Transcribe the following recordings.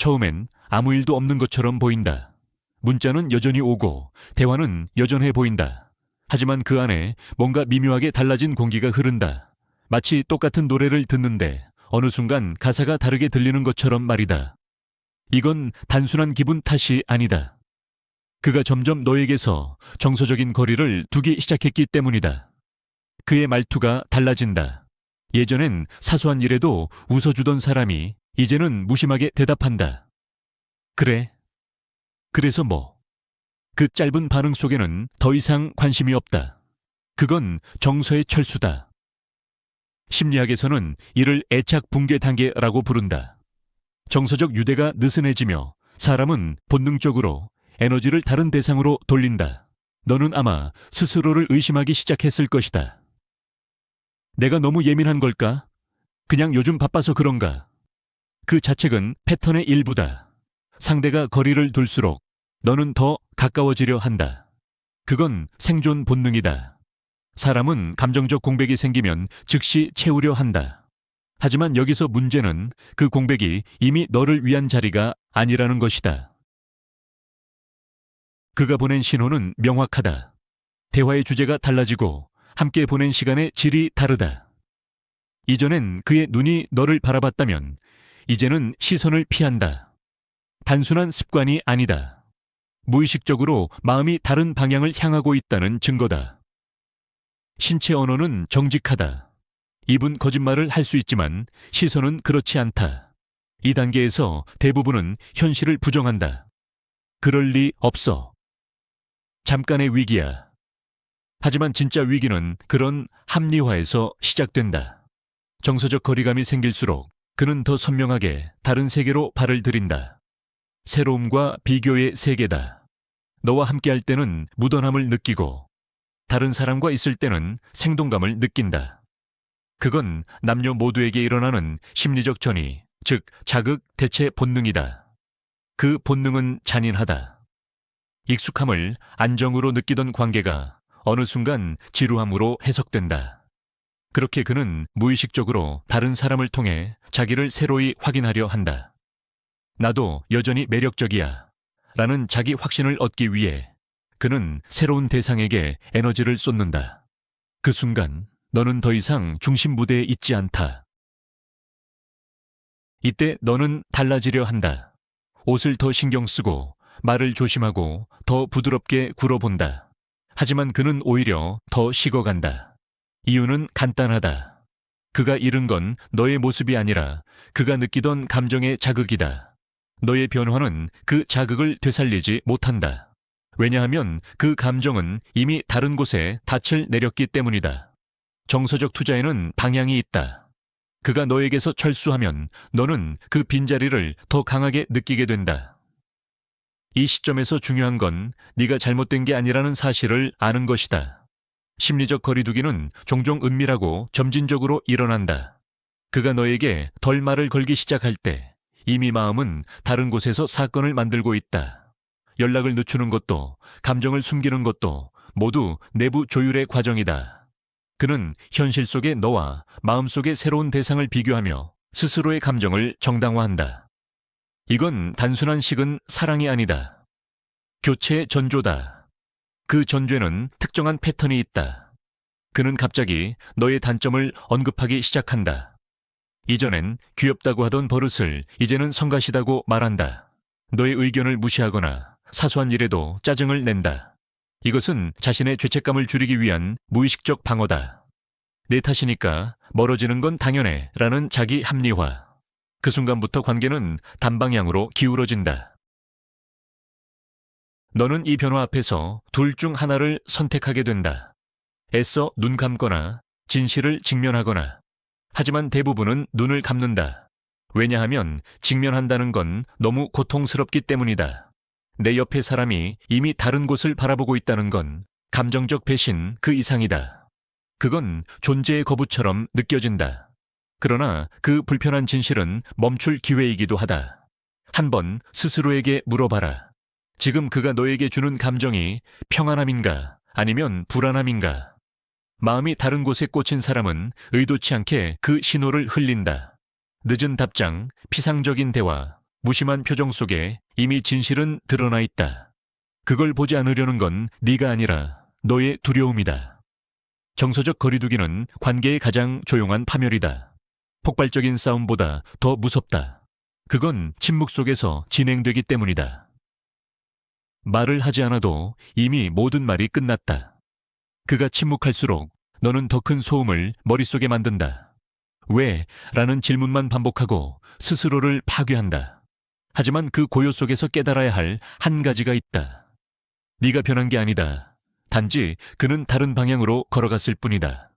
처음엔 아무 일도 없는 것처럼 보인다. 문자는 여전히 오고 대화는 여전해 보인다. 하지만 그 안에 뭔가 미묘하게 달라진 공기가 흐른다. 마치 똑같은 노래를 듣는데 어느 순간 가사가 다르게 들리는 것처럼 말이다. 이건 단순한 기분 탓이 아니다. 그가 점점 너에게서 정서적인 거리를 두기 시작했기 때문이다. 그의 말투가 달라진다. 예전엔 사소한 일에도 웃어주던 사람이 이제는 무심하게 대답한다. 그래. 그래서 뭐? 그 짧은 반응 속에는 더 이상 관심이 없다. 그건 정서의 철수다. 심리학에서는 이를 애착 붕괴 단계라고 부른다. 정서적 유대가 느슨해지며 사람은 본능적으로 에너지를 다른 대상으로 돌린다. 너는 아마 스스로를 의심하기 시작했을 것이다. 내가 너무 예민한 걸까? 그냥 요즘 바빠서 그런가? 그 자책은 패턴의 일부다. 상대가 거리를 둘수록 너는 더 가까워지려 한다. 그건 생존 본능이다. 사람은 감정적 공백이 생기면 즉시 채우려 한다. 하지만 여기서 문제는 그 공백이 이미 너를 위한 자리가 아니라는 것이다. 그가 보낸 신호는 명확하다. 대화의 주제가 달라지고 함께 보낸 시간의 질이 다르다. 이전엔 그의 눈이 너를 바라봤다면 이제는 시선을 피한다. 단순한 습관이 아니다. 무의식적으로 마음이 다른 방향을 향하고 있다는 증거다. 신체 언어는 정직하다. 입은 거짓말을 할 수 있지만 시선은 그렇지 않다. 이 단계에서 대부분은 현실을 부정한다. 그럴 리 없어. 잠깐의 위기야. 하지만 진짜 위기는 그런 합리화에서 시작된다. 정서적 거리감이 생길수록 그는 더 선명하게 다른 세계로 발을 들인다. 새로움과 비교의 세계다. 너와 함께할 때는 무던함을 느끼고 다른 사람과 있을 때는 생동감을 느낀다. 그건 남녀 모두에게 일어나는 심리적 전이, 즉 자극 대체 본능이다. 그 본능은 잔인하다. 익숙함을 안정으로 느끼던 관계가 어느 순간 지루함으로 해석된다. 그렇게 그는 무의식적으로 다른 사람을 통해 자기를 새로이 확인하려 한다. 나도 여전히 매력적이야. 라는 자기 확신을 얻기 위해 그는 새로운 대상에게 에너지를 쏟는다. 그 순간 너는 더 이상 중심 무대에 있지 않다. 이때 너는 달라지려 한다. 옷을 더 신경 쓰고 말을 조심하고 더 부드럽게 굴어본다. 하지만 그는 오히려 더 식어간다. 이유는 간단하다. 그가 잃은 건 너의 모습이 아니라 그가 느끼던 감정의 자극이다. 너의 변화는 그 자극을 되살리지 못한다. 왜냐하면 그 감정은 이미 다른 곳에 닻을 내렸기 때문이다. 정서적 투자에는 방향이 있다. 그가 너에게서 철수하면 너는 그 빈자리를 더 강하게 느끼게 된다. 이 시점에서 중요한 건 네가 잘못된 게 아니라는 사실을 아는 것이다. 심리적 거리두기는 종종 은밀하고 점진적으로 일어난다. 그가 너에게 덜 말을 걸기 시작할 때 이미 마음은 다른 곳에서 사건을 만들고 있다. 연락을 늦추는 것도 감정을 숨기는 것도 모두 내부 조율의 과정이다. 그는 현실 속의 너와 마음 속의 새로운 대상을 비교하며 스스로의 감정을 정당화한다. 이건 단순한 식은 사랑이 아니다. 교체 전조다. 그 전조에는 특정한 패턴이 있다. 그는 갑자기 너의 단점을 언급하기 시작한다. 이전엔 귀엽다고 하던 버릇을 이제는 성가시다고 말한다. 너의 의견을 무시하거나 사소한 일에도 짜증을 낸다. 이것은 자신의 죄책감을 줄이기 위한 무의식적 방어다. 내 탓이니까 멀어지는 건 당연해 라는 자기 합리화. 그 순간부터 관계는 단방향으로 기울어진다. 너는 이 변화 앞에서 둘 중 하나를 선택하게 된다. 애써 눈 감거나 진실을 직면하거나. 하지만 대부분은 눈을 감는다. 왜냐하면 직면한다는 건 너무 고통스럽기 때문이다. 내 옆에 사람이 이미 다른 곳을 바라보고 있다는 건 감정적 배신 그 이상이다. 그건 존재의 거부처럼 느껴진다. 그러나 그 불편한 진실은 멈출 기회이기도 하다. 한번 스스로에게 물어봐라. 지금 그가 너에게 주는 감정이 평안함인가 아니면 불안함인가? 마음이 다른 곳에 꽂힌 사람은 의도치 않게 그 신호를 흘린다. 늦은 답장, 피상적인 대화, 무심한 표정 속에 이미 진실은 드러나 있다. 그걸 보지 않으려는 건 네가 아니라 너의 두려움이다. 정서적 거리두기는 관계의 가장 조용한 파멸이다. 폭발적인 싸움보다 더 무섭다. 그건 침묵 속에서 진행되기 때문이다. 말을 하지 않아도 이미 모든 말이 끝났다. 그가 침묵할수록 너는 더 큰 소음을 머릿속에 만든다. 왜? 라는 질문만 반복하고 스스로를 파괴한다. 하지만 그 고요 속에서 깨달아야 할 한 가지가 있다. 네가 변한 게 아니다. 단지 그는 다른 방향으로 걸어갔을 뿐이다.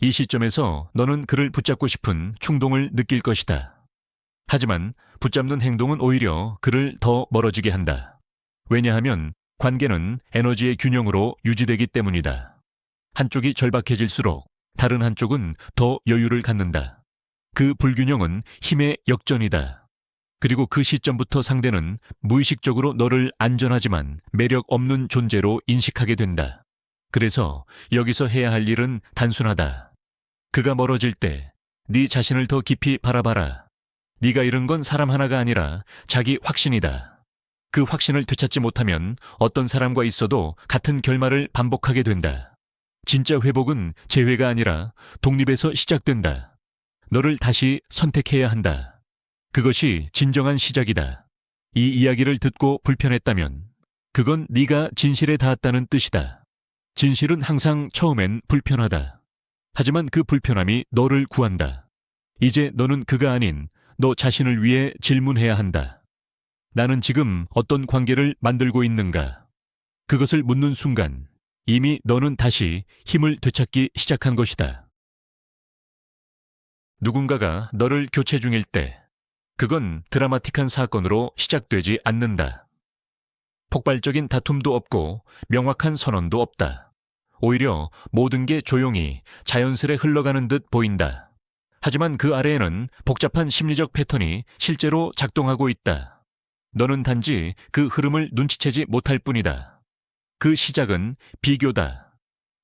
이 시점에서 너는 그를 붙잡고 싶은 충동을 느낄 것이다. 하지만 붙잡는 행동은 오히려 그를 더 멀어지게 한다. 왜냐하면 관계는 에너지의 균형으로 유지되기 때문이다. 한쪽이 절박해질수록 다른 한쪽은 더 여유를 갖는다. 그 불균형은 힘의 역전이다. 그리고 그 시점부터 상대는 무의식적으로 너를 안전하지만 매력 없는 존재로 인식하게 된다. 그래서 여기서 해야 할 일은 단순하다. 그가 멀어질 때 네 자신을 더 깊이 바라봐라. 네가 잃은 건 사람 하나가 아니라 자기 확신이다. 그 확신을 되찾지 못하면 어떤 사람과 있어도 같은 결말을 반복하게 된다. 진짜 회복은 재회가 아니라 독립에서 시작된다. 너를 다시 선택해야 한다. 그것이 진정한 시작이다. 이 이야기를 듣고 불편했다면 그건 네가 진실에 닿았다는 뜻이다. 진실은 항상 처음엔 불편하다. 하지만 그 불편함이 너를 구한다. 이제 너는 그가 아닌 너 자신을 위해 질문해야 한다. 나는 지금 어떤 관계를 만들고 있는가? 그것을 묻는 순간 이미 너는 다시 힘을 되찾기 시작한 것이다. 누군가가 너를 교체 중일 때 그건 드라마틱한 사건으로 시작되지 않는다. 폭발적인 다툼도 없고 명확한 선언도 없다. 오히려 모든 게 조용히 자연스레 흘러가는 듯 보인다. 하지만 그 아래에는 복잡한 심리적 패턴이 실제로 작동하고 있다. 너는 단지 그 흐름을 눈치채지 못할 뿐이다. 그 시작은 비교다.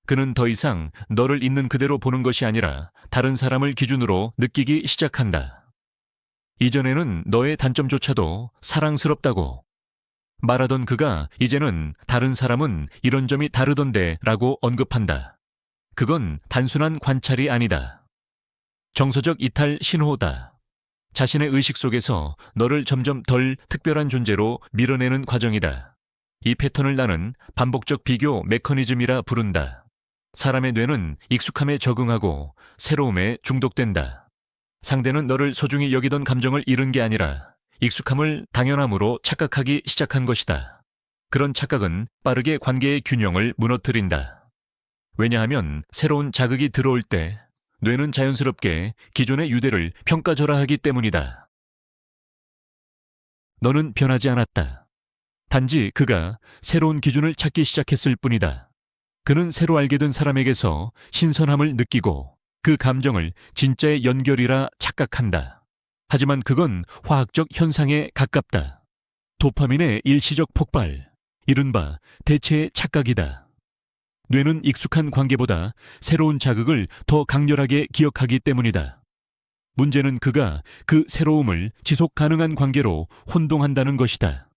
그는 더 이상 너를 있는 그대로 보는 것이 아니라 다른 사람을 기준으로 느끼기 시작한다. 이전에는 너의 단점조차도 사랑스럽다고 말하던 그가 이제는 다른 사람은 이런 점이 다르던데 라고 언급한다. 그건 단순한 관찰이 아니다. 정서적 이탈 신호다. 자신의 의식 속에서 너를 점점 덜 특별한 존재로 밀어내는 과정이다. 이 패턴을 나는 반복적 비교 메커니즘이라 부른다. 사람의 뇌는 익숙함에 적응하고 새로움에 중독된다. 상대는 너를 소중히 여기던 감정을 잃은 게 아니라 익숙함을 당연함으로 착각하기 시작한 것이다. 그런 착각은 빠르게 관계의 균형을 무너뜨린다. 왜냐하면 새로운 자극이 들어올 때 뇌는 자연스럽게 기존의 유대를 평가절하하기 때문이다. 너는 변하지 않았다. 단지 그가 새로운 기준을 찾기 시작했을 뿐이다. 그는 새로 알게 된 사람에게서 신선함을 느끼고 그 감정을 진짜의 연결이라 착각한다. 하지만 그건 화학적 현상에 가깝다. 도파민의 일시적 폭발, 이른바 대체의 착각이다. 뇌는 익숙한 관계보다 새로운 자극을 더 강렬하게 기억하기 때문이다. 문제는 그가 그 새로움을 지속 가능한 관계로 혼동한다는 것이다.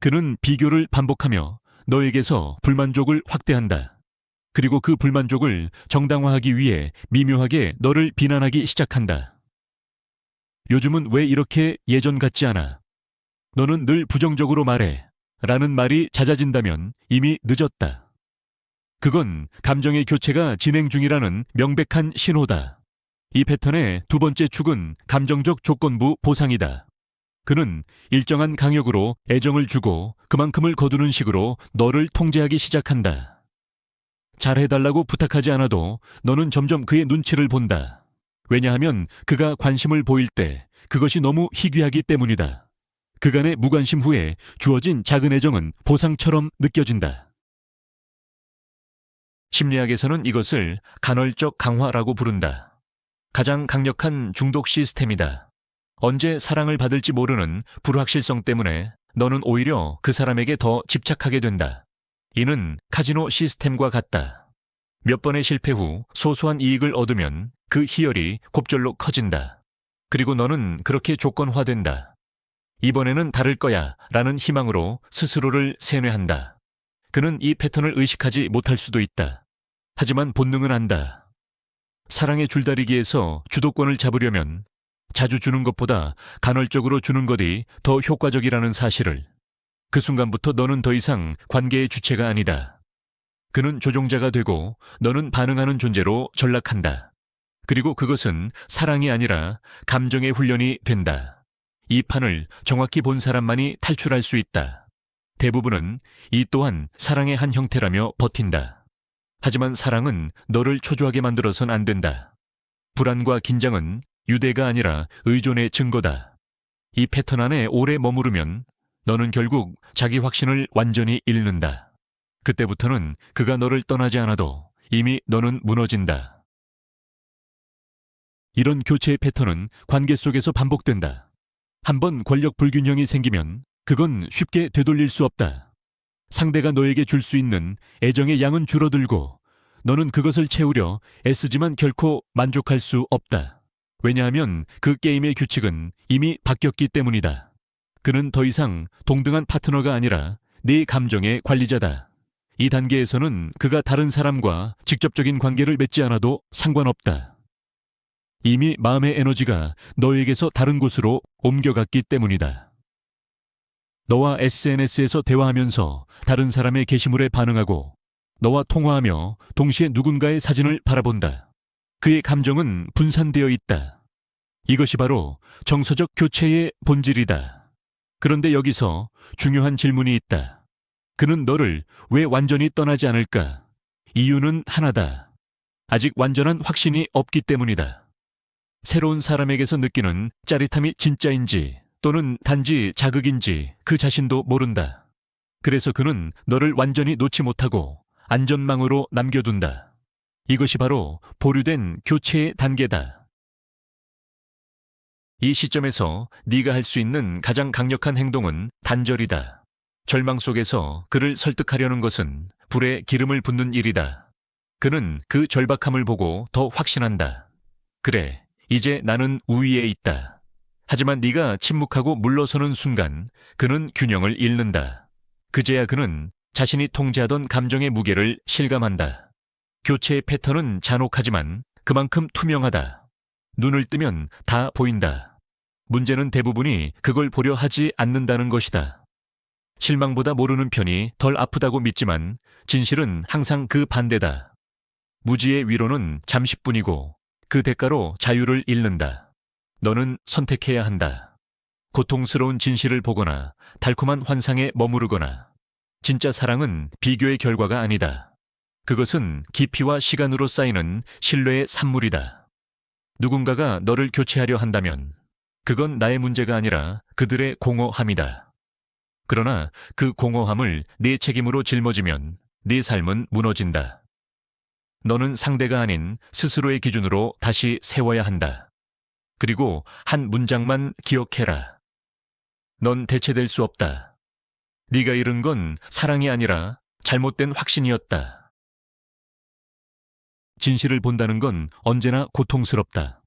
그는 비교를 반복하며 너에게서 불만족을 확대한다. 그리고 그 불만족을 정당화하기 위해 미묘하게 너를 비난하기 시작한다. 요즘은 왜 이렇게 예전 같지 않아? 너는 늘 부정적으로 말해. 라는 말이 잦아진다면 이미 늦었다. 그건 감정의 교체가 진행 중이라는 명백한 신호다. 이 패턴의 두 번째 축은 감정적 조건부 보상이다. 그는 일정한 강역으로 애정을 주고 그만큼을 거두는 식으로 너를 통제하기 시작한다. 잘해달라고 부탁하지 않아도 너는 점점 그의 눈치를 본다. 왜냐하면 그가 관심을 보일 때 그것이 너무 희귀하기 때문이다. 그간의 무관심 후에 주어진 작은 애정은 보상처럼 느껴진다. 심리학에서는 이것을 간헐적 강화라고 부른다. 가장 강력한 중독 시스템이다. 언제 사랑을 받을지 모르는 불확실성 때문에 너는 오히려 그 사람에게 더 집착하게 된다. 이는 카지노 시스템과 같다. 몇 번의 실패 후 소소한 이익을 얻으면 그 희열이 곱절로 커진다. 그리고 너는 그렇게 조건화된다. 이번에는 다를 거야 라는 희망으로 스스로를 세뇌한다. 그는 이 패턴을 의식하지 못할 수도 있다. 하지만 본능은 안다. 사랑의 줄다리기에서 주도권을 잡으려면 자주 주는 것보다 간헐적으로 주는 것이 더 효과적이라는 사실을 그 순간부터 너는 더 이상 관계의 주체가 아니다. 그는 조종자가 되고 너는 반응하는 존재로 전락한다. 그리고 그것은 사랑이 아니라 감정의 훈련이 된다. 이 판을 정확히 본 사람만이 탈출할 수 있다. 대부분은 이 또한 사랑의 한 형태라며 버틴다. 하지만 사랑은 너를 초조하게 만들어선 안 된다. 불안과 긴장은 유대가 아니라 의존의 증거다. 이 패턴 안에 오래 머무르면 너는 결국 자기 확신을 완전히 잃는다. 그때부터는 그가 너를 떠나지 않아도 이미 너는 무너진다. 이런 교체의 패턴은 관계 속에서 반복된다. 한번 권력 불균형이 생기면 그건 쉽게 되돌릴 수 없다. 상대가 너에게 줄 수 있는 애정의 양은 줄어들고 너는 그것을 채우려 애쓰지만 결코 만족할 수 없다. 왜냐하면 그 게임의 규칙은 이미 바뀌었기 때문이다. 그는 더 이상 동등한 파트너가 아니라 네 감정의 관리자다. 이 단계에서는 그가 다른 사람과 직접적인 관계를 맺지 않아도 상관없다. 이미 마음의 에너지가 너에게서 다른 곳으로 옮겨갔기 때문이다. 너와 SNS에서 대화하면서 다른 사람의 게시물에 반응하고 너와 통화하며 동시에 누군가의 사진을 바라본다. 그의 감정은 분산되어 있다. 이것이 바로 정서적 교체의 본질이다. 그런데 여기서 중요한 질문이 있다. 그는 너를 왜 완전히 떠나지 않을까? 이유는 하나다. 아직 완전한 확신이 없기 때문이다. 새로운 사람에게서 느끼는 짜릿함이 진짜인지 또는 단지 자극인지 그 자신도 모른다. 그래서 그는 너를 완전히 놓지 못하고 안전망으로 남겨둔다. 이것이 바로 보류된 교체의 단계다. 이 시점에서 네가 할 수 있는 가장 강력한 행동은 단절이다. 절망 속에서 그를 설득하려는 것은 불에 기름을 붓는 일이다. 그는 그 절박함을 보고 더 확신한다. 그래, 이제 나는 우위에 있다. 하지만 네가 침묵하고 물러서는 순간 그는 균형을 잃는다. 그제야 그는 자신이 통제하던 감정의 무게를 실감한다. 교체의 패턴은 잔혹하지만 그만큼 투명하다. 눈을 뜨면 다 보인다. 문제는 대부분이 그걸 보려 하지 않는다는 것이다. 실망보다 모르는 편이 덜 아프다고 믿지만 진실은 항상 그 반대다. 무지의 위로는 잠시뿐이고 그 대가로 자유를 잃는다. 너는 선택해야 한다. 고통스러운 진실을 보거나 달콤한 환상에 머무르거나 진짜 사랑은 비교의 결과가 아니다. 그것은 깊이와 시간으로 쌓이는 신뢰의 산물이다. 누군가가 너를 교체하려 한다면 그건 나의 문제가 아니라 그들의 공허함이다. 그러나 그 공허함을 네 책임으로 짊어지면 네 삶은 무너진다. 너는 상대가 아닌 스스로의 기준으로 다시 세워야 한다. 그리고 한 문장만 기억해라. 넌 대체될 수 없다. 네가 잃은 건 사랑이 아니라 잘못된 확신이었다. 진실을 본다는 건 언제나 고통스럽다.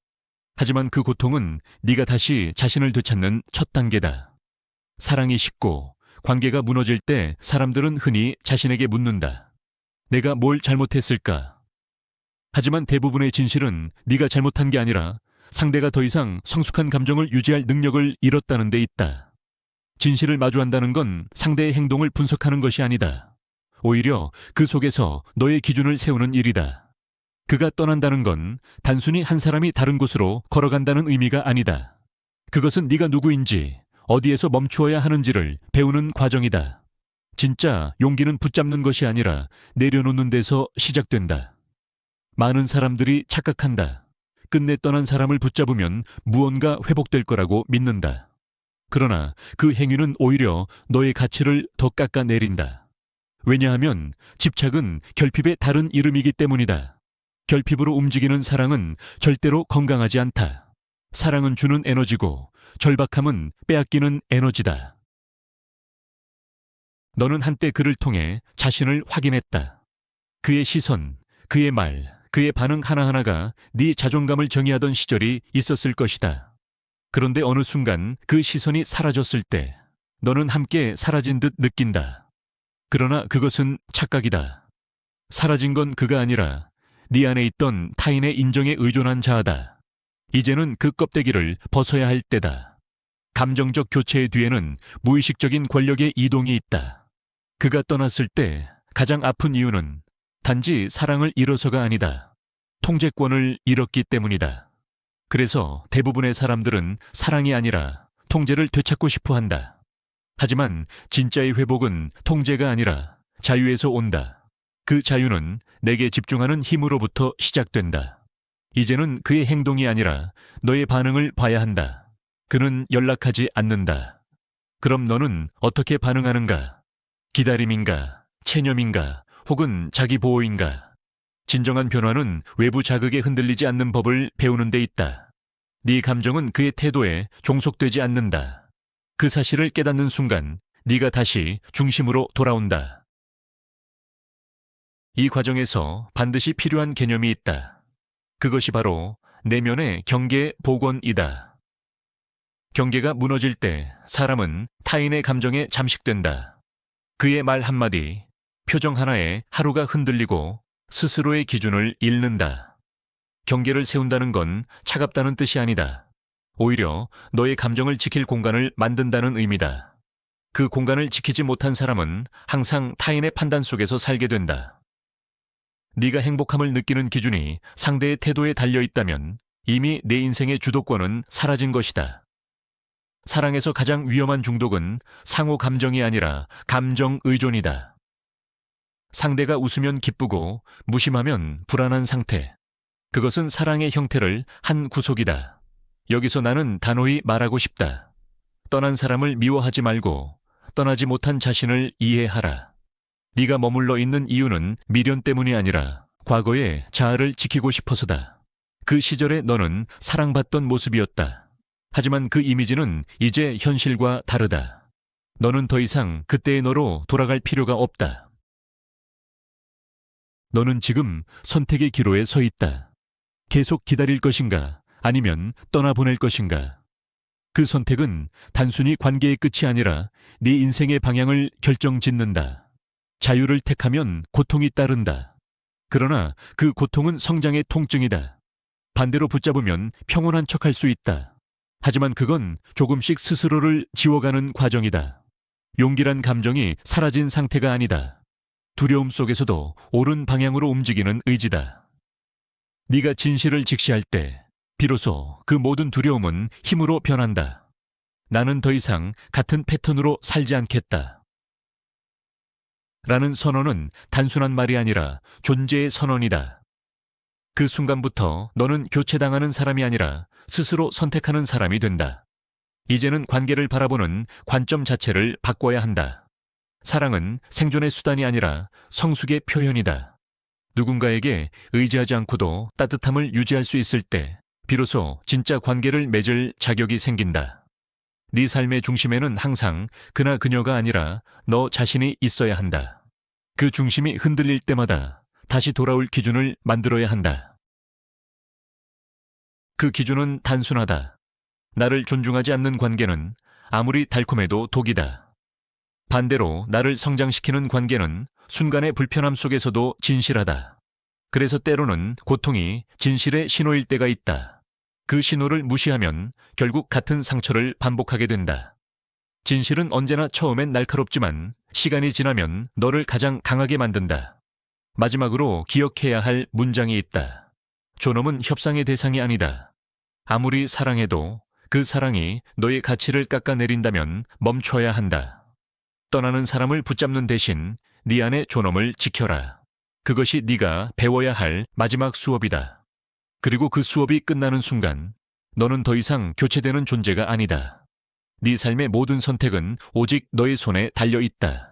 하지만 그 고통은 네가 다시 자신을 되찾는 첫 단계다. 사랑이 식고 관계가 무너질 때 사람들은 흔히 자신에게 묻는다. 내가 뭘 잘못했을까? 하지만 대부분의 진실은 네가 잘못한 게 아니라 상대가 더 이상 성숙한 감정을 유지할 능력을 잃었다는 데 있다. 진실을 마주한다는 건 상대의 행동을 분석하는 것이 아니다. 오히려 그 속에서 너의 기준을 세우는 일이다. 그가 떠난다는 건 단순히 한 사람이 다른 곳으로 걸어간다는 의미가 아니다. 그것은 네가 누구인지 어디에서 멈추어야 하는지를 배우는 과정이다. 진짜 용기는 붙잡는 것이 아니라 내려놓는 데서 시작된다. 많은 사람들이 착각한다. 끝내 떠난 사람을 붙잡으면 무언가 회복될 거라고 믿는다. 그러나 그 행위는 오히려 너의 가치를 더 깎아내린다. 왜냐하면 집착은 결핍의 다른 이름이기 때문이다. 결핍으로 움직이는 사랑은 절대로 건강하지 않다. 사랑은 주는 에너지고 절박함은 빼앗기는 에너지다. 너는 한때 그를 통해 자신을 확인했다. 그의 시선, 그의 말, 그의 반응 하나하나가 네 자존감을 정의하던 시절이 있었을 것이다. 그런데 어느 순간 그 시선이 사라졌을 때 너는 함께 사라진 듯 느낀다. 그러나 그것은 착각이다. 사라진 건 그가 아니라 네 안에 있던 타인의 인정에 의존한 자아다. 이제는 그 껍데기를 벗어야 할 때다. 감정적 교체의 뒤에는 무의식적인 권력의 이동이 있다. 그가 떠났을 때 가장 아픈 이유는 단지 사랑을 잃어서가 아니다. 통제권을 잃었기 때문이다. 그래서 대부분의 사람들은 사랑이 아니라 통제를 되찾고 싶어 한다. 하지만 진짜의 회복은 통제가 아니라 자유에서 온다. 그 자유는 내게 집중하는 힘으로부터 시작된다. 이제는 그의 행동이 아니라 너의 반응을 봐야 한다. 그는 연락하지 않는다. 그럼 너는 어떻게 반응하는가? 기다림인가? 체념인가? 혹은 자기 보호인가? 진정한 변화는 외부 자극에 흔들리지 않는 법을 배우는 데 있다. 네 감정은 그의 태도에 종속되지 않는다. 그 사실을 깨닫는 순간 네가 다시 중심으로 돌아온다. 이 과정에서 반드시 필요한 개념이 있다. 그것이 바로 내면의 경계 복원이다. 경계가 무너질 때 사람은 타인의 감정에 잠식된다. 그의 말 한마디, 표정 하나에 하루가 흔들리고 스스로의 기준을 잃는다. 경계를 세운다는 건 차갑다는 뜻이 아니다. 오히려 너의 감정을 지킬 공간을 만든다는 의미다. 그 공간을 지키지 못한 사람은 항상 타인의 판단 속에서 살게 된다. 네가 행복함을 느끼는 기준이 상대의 태도에 달려 있다면 이미 내 인생의 주도권은 사라진 것이다. 사랑에서 가장 위험한 중독은 상호 감정이 아니라 감정 의존이다. 상대가 웃으면 기쁘고 무심하면 불안한 상태. 그것은 사랑의 형태를 한 구속이다. 여기서 나는 단호히 말하고 싶다. 떠난 사람을 미워하지 말고 떠나지 못한 자신을 이해하라. 네가 머물러 있는 이유는 미련 때문이 아니라 과거의 자아를 지키고 싶어서다. 그 시절에 너는 사랑받던 모습이었다. 하지만 그 이미지는 이제 현실과 다르다. 너는 더 이상 그때의 너로 돌아갈 필요가 없다. 너는 지금 선택의 기로에 서 있다. 계속 기다릴 것인가 아니면 떠나보낼 것인가. 그 선택은 단순히 관계의 끝이 아니라 네 인생의 방향을 결정짓는다. 자유를 택하면 고통이 따른다. 그러나 그 고통은 성장의 통증이다. 반대로 붙잡으면 평온한 척할 수 있다. 하지만 그건 조금씩 스스로를 지워가는 과정이다. 용기란 감정이 사라진 상태가 아니다. 두려움 속에서도 옳은 방향으로 움직이는 의지다. 네가 진실을 직시할 때 비로소 그 모든 두려움은 힘으로 변한다. 나는 더 이상 같은 패턴으로 살지 않겠다. 라는 선언은 단순한 말이 아니라 존재의 선언이다. 그 순간부터 너는 교체당하는 사람이 아니라 스스로 선택하는 사람이 된다. 이제는 관계를 바라보는 관점 자체를 바꿔야 한다. 사랑은 생존의 수단이 아니라 성숙의 표현이다. 누군가에게 의지하지 않고도 따뜻함을 유지할 수 있을 때 비로소 진짜 관계를 맺을 자격이 생긴다. 네 삶의 중심에는 항상 그나 그녀가 아니라 너 자신이 있어야 한다. 그 중심이 흔들릴 때마다 다시 돌아올 기준을 만들어야 한다. 그 기준은 단순하다. 나를 존중하지 않는 관계는 아무리 달콤해도 독이다. 반대로 나를 성장시키는 관계는 순간의 불편함 속에서도 진실하다. 그래서 때로는 고통이 진실의 신호일 때가 있다. 그 신호를 무시하면 결국 같은 상처를 반복하게 된다. 진실은 언제나 처음엔 날카롭지만 시간이 지나면 너를 가장 강하게 만든다. 마지막으로 기억해야 할 문장이 있다. 존엄은 협상의 대상이 아니다. 아무리 사랑해도 그 사랑이 너의 가치를 깎아내린다면 멈춰야 한다. 떠나는 사람을 붙잡는 대신 네 안의 존엄을 지켜라. 그것이 네가 배워야 할 마지막 수업이다. 그리고 그 수업이 끝나는 순간 너는 더 이상 교체되는 존재가 아니다. 네 삶의 모든 선택은 오직 너의 손에 달려 있다.